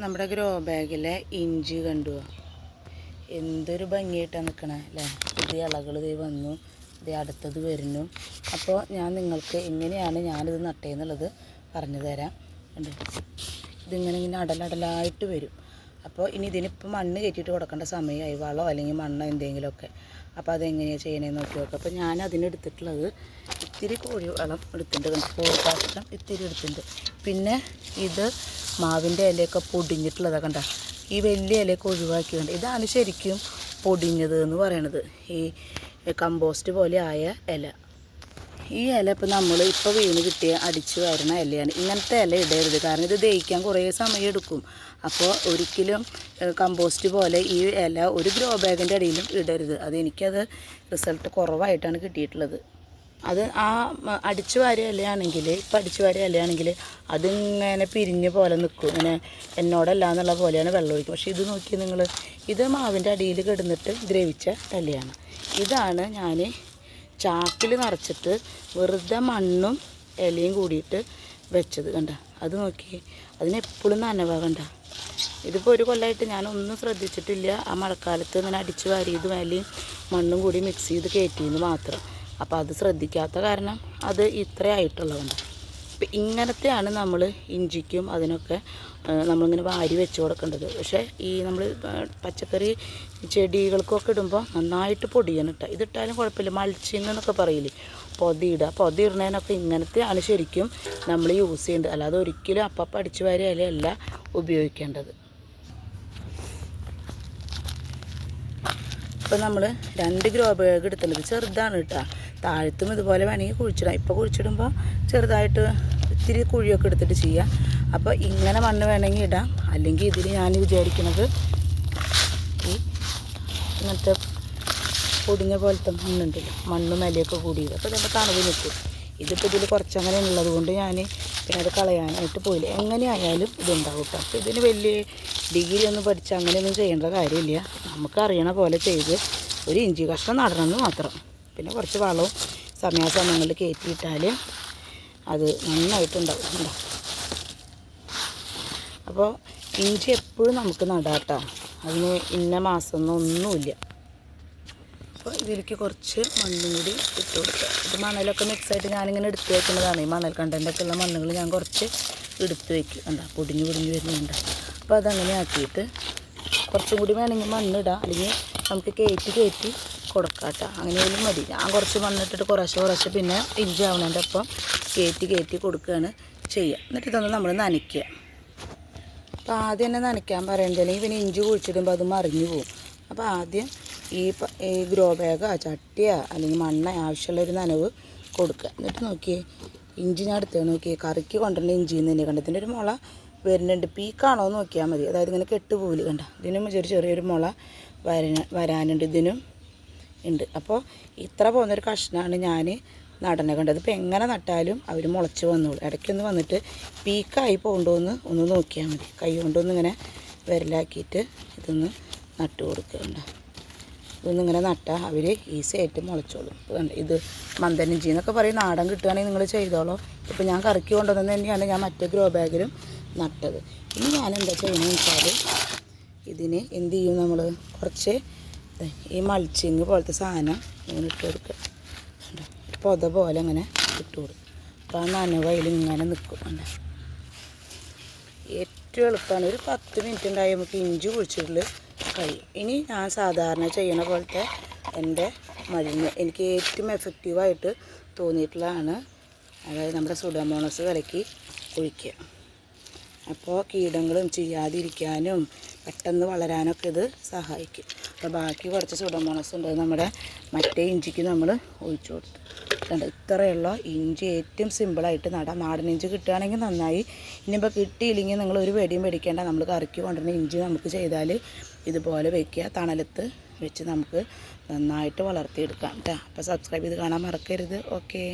നമ്മുടെ ഗ്രോ ബാഗിലെ ഇഞ്ചി കണ്ടു എന്തൊരു ഭംഗിയായിട്ടാണ് നിൽക്കണേ അല്ലേ? പുതിയ ഇളകൾ ദേ വന്നു ഇത് അടുത്തത് വരുന്നു. അപ്പോൾ ഞാൻ നിങ്ങൾക്ക് എങ്ങനെയാണ് ഞാനിത് നട്ടേന്നുള്ളത് പറഞ്ഞു തരാം. ഉണ്ട് ഇതിങ്ങനെ ഇങ്ങനെ അടലടലായിട്ട് വരും. അപ്പോൾ ഇനി ഇതിനിപ്പോൾ മണ്ണ് കയറ്റിയിട്ട് കൊടുക്കേണ്ട സമയമായി. വളമോ അല്ലെങ്കിൽ മണ്ണോ എന്തെങ്കിലുമൊക്കെ. അപ്പോൾ അതെങ്ങനെയാണ് ചെയ്യണേന്ന് നോക്കി നോക്കാം. അപ്പോൾ ഞാൻ അതിനെടുത്തിട്ടുള്ളത് ഇത്തിരി കോഴി വളം എടുത്തിട്ടുണ്ട് കോഴി കാഷ്ടം ഇത്തിരി എടുത്തിട്ടുണ്ട്. പിന്നെ ഇത് മാവിന്റെ ഇലയൊക്കെ പൊടിഞ്ഞിട്ടുള്ളതാണ് കണ്ട. ഈ വലിയ ഇലയൊക്കെ ഒഴിവാക്കിയുണ്ട് ഇതാണ് ശരിക്കും പൊടിഞ്ഞത് എന്ന് പറയണത്. ഈ കമ്പോസ്റ്റ് പോലെ ആയ ഇല. ഈ ഇല ഇപ്പോൾ നമ്മൾ ഇപ്പോൾ വീണ് കിട്ടിയ അടിച്ചു വരുന്ന ഇലയാണ്. ഇങ്ങനത്തെ ഇല ഇടരുത്. കാരണം ഇത് ദഹിക്കാൻ കുറേ സമയം എടുക്കും. അപ്പോൾ ഒരിക്കലും കമ്പോസ്റ്റ് പോലെ ഈ ഇല ഒരു ഗ്രോ ബാഗിന്റെ അടിയിലും ഇടരുത്. അതെനിക്കത് റിസൾട്ട് കുറവായിട്ടാണ് കിട്ടിയിട്ടുള്ളത്. അത് ആ അടിച്ചു വാരിയ ഇലയാണെങ്കിൽ ഇപ്പം അടിച്ചു വാരിയ ഇലയാണെങ്കിൽ അതിങ്ങനെ പിരിഞ്ഞ് പോലെ നിൽക്കും ഇങ്ങനെ എന്നോടല്ല എന്നുള്ള പോലെയാണ് വെള്ളം ഒഴിക്കും. പക്ഷേ ഇത് നോക്കി നിങ്ങൾ ഇത് മാവിന്റെ അടിയിൽ കിടന്നിട്ട് ദ്രവിച്ച ഇലയാണ്. ഇതാണ് ഞാൻ ചാക്കിൽ നിറച്ചിട്ട് വെറുതെ മണ്ണും ഇലയും കൂടിയിട്ട് വെച്ചത് കണ്ട. അത് നോക്കി അതിനെപ്പോഴും നനവാ കണ്ട. ഇതിപ്പോൾ ഒരു കൊല്ലമായിട്ട് ഞാനൊന്നും ശ്രദ്ധിച്ചിട്ടില്ല. ആ മഴക്കാലത്ത് ഇങ്ങനെ അടിച്ചു വാരിയതും ഇലയും മണ്ണും കൂടി മിക്സ് ചെയ്ത് കയറ്റിയെന്ന് മാത്രം. അപ്പോൾ അത് ശ്രദ്ധിക്കാത്ത കാരണം അത് ഇത്ര ആയിട്ടുള്ളതുകൊണ്ട് അപ്പം ഇങ്ങനത്തെയാണ് നമ്മൾ ഇഞ്ചിക്കും അതിനൊക്കെ നമ്മളിങ്ങനെ വാരി വെച്ച് കൊടുക്കേണ്ടത്. പക്ഷേ ഈ നമ്മൾ പച്ചക്കറി ചെടികൾക്കൊക്കെ ഇടുമ്പോൾ നന്നായിട്ട് പൊടിയണം ഇട്ടാൽ ഇതിട്ടാലും കുഴപ്പമില്ല. മൾച്ചിങ് എന്നൊക്കെ പറയില്ലേ? പൊതിയിടുക. പൊതി ഇടുന്നതിനൊക്കെ ഇങ്ങനത്തെയാണ് ശരിക്കും നമ്മൾ യൂസ് ചെയ്യേണ്ടത്. അല്ലാതെ ഒരിക്കലും അപ്പം അടിച്ചു വാരി ഉപയോഗിക്കേണ്ടത്. ഇപ്പം നമ്മൾ രണ്ട് ഗ്രോ ബാഗ് എടുത്തിട്ടുണ്ട് ചെറുതാണ് കേട്ടോ. താഴത്തും ഇതുപോലെ വേണമെങ്കിൽ കുഴിച്ചിടാം. ഇപ്പോൾ കുഴിച്ചിടുമ്പോൾ ചെറുതായിട്ട് ഇത്തിരി കുഴിയൊക്കെ എടുത്തിട്ട് ചെയ്യാം. അപ്പോൾ ഇങ്ങനെ മണ്ണ് വേണമെങ്കിൽ ഇടാം. അല്ലെങ്കിൽ ഇതിൽ ഞാൻ വിചാരിക്കുന്നത് ഈ ഇങ്ങനത്തെ പൊടിഞ്ഞ പോലത്തെ മണ്ണുണ്ടല്ലോ മണ്ണും മലയൊക്കെ കൂടിയത്. അപ്പോൾ നമ്മൾ തണുവ് നിൽക്കും ഇതിപ്പോൾ ഇതിൽ കുറച്ചങ്ങനെ ഉള്ളത് കൊണ്ട് ഞാൻ പിന്നെ അത് കളയാനായിട്ട് പോയില്ല. എങ്ങനെയായാലും ഇതുണ്ടാവും കേട്ടോ അപ്പോൾ ഇതിന് വലിയ ഡിഗ്രി ഒന്നും പഠിച്ച് അങ്ങനെയൊന്നും ചെയ്യേണ്ട കാര്യമില്ല. നമുക്കറിയണ പോലെ ചെയ്ത് ഒരു ഇഞ്ചി കഷ്ണം നടണമെന്ന് മാത്രം. പിന്നെ കുറച്ച് വളവും സമയാസമയങ്ങളിൽ കയറ്റിയിട്ടാൽ അത് നന്നായിട്ടുണ്ടാവും ഉണ്ടാവും അപ്പോൾ ഇഞ്ചി എപ്പോഴും നമുക്ക് നടാട്ടോ. അതിന് ഇന്ന മാസം ഒന്നും ഒന്നുമില്ല. അപ്പോൾ ഇതിലേക്ക് കുറച്ച് മണ്ണും കൂടി ഇട്ട് കൊടുക്കുക. ഇത് മണലൊക്കെ മിക്സായിട്ട് ഞാനിങ്ങനെ എടുത്ത് വയ്ക്കുന്നതാണ് ഈ മണൽ കണ്ടന്റൊക്കെ ഉള്ള മണ്ണുകൾ ഞാൻ കുറച്ച് എടുത്ത് വയ്ക്കും എന്താ പൊടിഞ്ഞ് പൊടിഞ്ഞ് വരുന്നുണ്ട്. അപ്പോൾ അതങ്ങനെ ആക്കിയിട്ട് കുറച്ചും കൂടി വേണമെങ്കിൽ മണ്ണിടാം അല്ലെങ്കിൽ നമുക്ക് കയറ്റി കയറ്റി കൊടുക്കാട്ടോ. അങ്ങനെയെങ്കിലും മതി. ഞാൻ കുറച്ച് മണ്ണിട്ടിട്ട് കുറേശ്ശെ കുറേശ്ശെ പിന്നെ ഇഞ്ചി ഒപ്പം കയറ്റി കയറ്റി കൊടുക്കുകയാണ് ചെയ്യുക എന്നിട്ട് ഇതൊന്ന് നമ്മൾ നനയ്ക്കുക. അപ്പോൾ ആദ്യം തന്നെ നനയ്ക്കാൻ പറയണ്ടല്ലെങ്കിൽ പിന്നെ ഇഞ്ചി കുഴിച്ചിടുമ്പോൾ അത് മറിഞ്ഞു പോകും. അപ്പോൾ ആദ്യം ഈ ഈ ഗ്രോ ബാഗോ ചട്ടിയോ അല്ലെങ്കിൽ മണ്ണ ആവശ്യമുള്ളൊരു നനവ് കൊടുക്കുക. എന്നിട്ട് നോക്കിയേ ഇഞ്ചി ഞാൻ എടുത്തത് നോക്കിയേ കറിക്ക് കൊണ്ടുവരുന്ന ഇഞ്ചി തന്നെ കണ്ട? ഇതിന്റെ ഒരു മുള വരുന്നുണ്ട്. പീക്കാണോ എന്ന് നോക്കിയാൽ മതി. അതായത് ഇങ്ങനെ കെട്ടുപോവില്ല കണ്ട? ഇതിനും ചെറിയ ചെറിയൊരു മുള വരാനുണ്ട്. ഇതിനും ഉണ്ട്. അപ്പോൾ ഇത്ര പോകുന്നൊരു കഷ്ണമാണ് ഞാൻ നടനെ കണ്ടത്. ഇപ്പോൾ എങ്ങനെ നട്ടാലും അവർ മുളച്ച് വന്നോളൂ. ഇടയ്ക്കൊന്ന് വന്നിട്ട് പീക്കായി പോകണ്ടോന്ന് ഒന്ന് നോക്കിയാൽ മതി. കൈ കൊണ്ടൊന്ന് ഇങ്ങനെ വിരലാക്കിയിട്ട് ഇതൊന്ന് നട്ട് കൊടുക്കുന്നുണ്ട് ഇതൊന്നും ഇങ്ങനെ നട്ടാൽ അവർ ഈസി ആയിട്ട് മുളച്ചോളും. ഇത് മന്ദനിഞ്ചി എന്നൊക്കെ പറയും നാടൻ കിട്ടുകയാണെങ്കിൽ നിങ്ങൾ ചെയ്തോളൂ. ഇപ്പോൾ ഞാൻ കറക്കി കൊണ്ടുവന്നത് തന്നെയാണ് ഞാൻ മറ്റേ ഗ്രോ ബാഗിലും നട്ടത്. ഇനി ഞാൻ എന്താ ചെയ്യുന്നത് വെച്ചാൽ ഇതിന് എന്ത് ചെയ്യും നമ്മൾ കുറച്ച് ഈ മൾച്ചിങ് പോലത്തെ സാധനം ഇങ്ങനെ ഇട്ട് കൊടുക്കുക. പൊത പോലെ അങ്ങനെ ഇട്ട് കൊടുക്കും അപ്പോൾ ആ നനവയിൽ ഇങ്ങനെ നിൽക്കും. അല്ല ഏറ്റവും എളുപ്പമാണ്. ഒരു പത്ത് മിനിറ്റ് ഉണ്ടായി നമുക്ക് ഇഞ്ചി കുഴിച്ചിട്ടുള്ള കഴിയും ഇനി ഞാൻ സാധാരണ ചെയ്യണ പോലത്തെ എന്റെ മരുന്ന് എനിക്ക് ഏറ്റവും എഫക്റ്റീവായിട്ട് തോന്നിയിട്ടുള്ളതാണ്. അതായത് നമ്മുടെ സുഡമോണസ് കലക്കി ഒഴിക്കുക അപ്പോൾ കീടങ്ങളും ചെയ്യാതിരിക്കാനും പെട്ടെന്ന് വളരാനൊക്കെ ഇത് സഹായിക്കും. അപ്പോൾ ബാക്കി കുറച്ച് സുഡമോണസ് ഉണ്ട്. നമ്മുടെ മറ്റേ ഇഞ്ചിക്ക് നമ്മൾ ഒഴിച്ചു കൊടുത്തു. കണ്ടോ? ഇത്രയുള്ള ഇഞ്ചി ഏറ്റവും സിമ്പിളായിട്ട് നടാം. നാടൻ ഇഞ്ചി കിട്ടുകയാണെങ്കിൽ നന്നായി. ഇനിയിപ്പോൾ കിട്ടിയില്ലെങ്കിൽ നിങ്ങൾ ഒരു വെടിയും വെടിക്കേണ്ട നമ്മൾ കറിക്ക് കൊണ്ടുവരുന്ന ഇഞ്ചി നമുക്ക് ചെയ്താൽ ഇതുപോലെ വെക്കുക. തണലത്ത് വെച്ച് നമുക്ക് നന്നായിട്ട് വളർത്തിയെടുക്കാം കേട്ടോ അപ്പോൾ സബ്സ്ക്രൈബ് ചെയ്ത് കാണാൻ മറക്കരുത്. ഓക്കേ